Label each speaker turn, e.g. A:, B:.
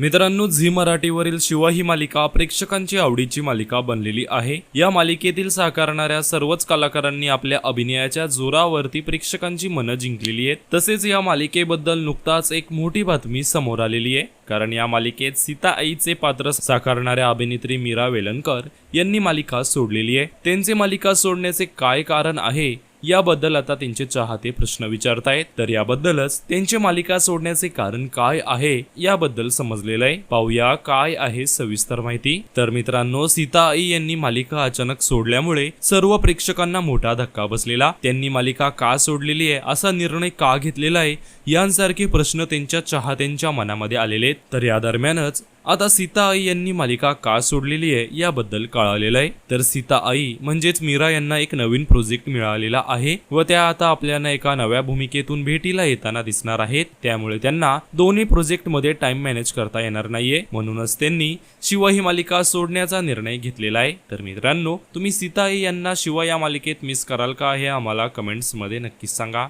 A: मित्रांनो झी मराठीवरील शिवा ही मालिका प्रेक्षकांची आवडीची मालिका बनलेली आहे. या मालिकेतील साकारणाऱ्या सर्वच कलाकारांनी आपल्या अभिनयाच्या जोरावरती प्रेक्षकांची मनं जिंकलेली आहेत. तसेच या मालिकेबद्दल नुकताच एक मोठी बातमी समोर आलेली आहे. कारण या मालिकेत सीता आईचे पात्र साकारणाऱ्या अभिनेत्री मीरा वेलणकर यांनी मालिका सोडलेली आहे. त्यांचे मालिका सोडण्याचे काय कारण आहे याबद्दल आता त्यांचे चाहते प्रश्न विचारतायत. तर याबद्दलच त्यांचे मालिका सोडण्याचे कारण काय आहे याबद्दल समजलेलं आहे. पाहूया काय आहे सविस्तर माहिती. तर मित्रांनो सीता आई यांनी मालिका अचानक सोडल्यामुळे सर्व प्रेक्षकांना मोठा धक्का बसलेला. त्यांनी मालिका का सोडलेली आहे असा निर्णय का घेतलेला आहे यांसारखे प्रश्न त्यांच्या चाहत्यांच्या मनामध्ये आलेले आहेत. तर या दरम्यानच आता सीता आई यांनी मालिका का सोडलेली आहे याबद्दल कळालेलं आहे. तर सीता आई म्हणजेच मीरा यांना एक नवीन प्रोजेक्ट मिळालेला आहे व त्या आता आपल्याला एका नव्या भूमिकेतून भेटीला येताना दिसणार आहेत. त्यामुळे त्यांना दोन्ही प्रोजेक्टमध्ये टाइम मॅनेज करता येणार नाहीये. म्हणूनच त्यांनी शिवा ही मालिका सोडण्याचा निर्णय घेतलेला आहे. तर मित्रांनो तुम्ही सीता आई यांना शिवा या मालिकेत मिस कराल का हे आम्हाला कमेंट्समध्ये नक्कीच सांगा.